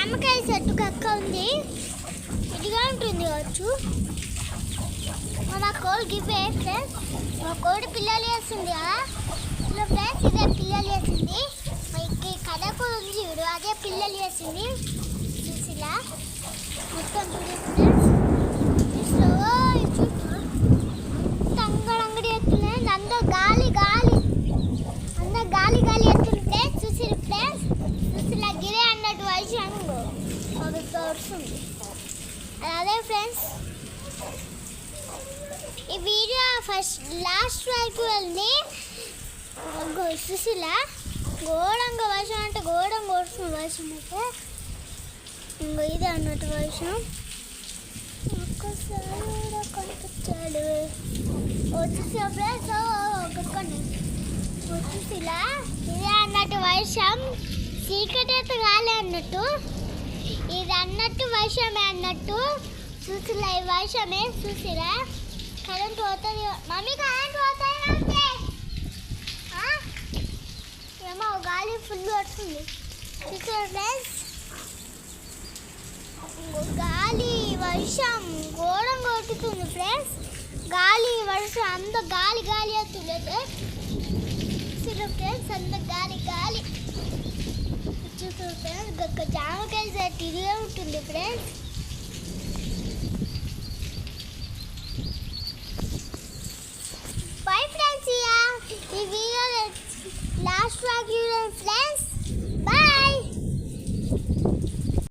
జామకాయ చెట్టు కక్క ఉంది. ఇదిగా ఉంటుంది కావచ్చు. మా కోడి గిఫ్ట్ వేస్తే మా కోడి పిల్లలు వేస్తుంది కదా. ఫ్రెండ్స్ ఇదే పిల్లలు వేసింది మనకి కథ కూడా ఉంది అదే పిల్లలు వేసింది చూసిలా? మొత్తం దొరుకుతుంది అలాగే ఫ్రెండ్స్ ఈ వీడియో ఫస్ట్ లాస్ట్ వరకు వెళ్ళి సుశీల ఘోరంగా వర్షం అంటే ఘోరంగా వస్తుంది వర్షం అయితే ఇంకో ఇది అన్నట్టు వర్షం ఒక్కసారి కనిపించాడు వచ్చేసి ఫ్రెండ్స్ ఒక్కొక్కని వచ్చేసిలా ఇదే అన్నట్టు వర్షం చీకటి అయితే కాలే అన్నట్టు ఇది అన్నట్టు వర్షమే అన్నట్టు. చూసిరా ఈ వర్షమే చూసిరా కరెంట్ పోతుంది. మమ్మీ కరెంట్ పోతుంది ఏమో గాలి ఫుల్ వస్తుంది చూసారా ఫ్రెండ్స్ గాలి వర్షం ఘోరం కొట్టుతుంది ఫ్రెండ్స్ గాలి వర్షం అంత గాలి గాలి అవుతుంది. చూసారా ఫ్రెండ్స్ అంత గాలి గాలి. చూస్తుంటే ఫ్రెండ్స్ జామకాయ చెట్టు ఇదే ఉంటుంది ఫ్రెండ్స్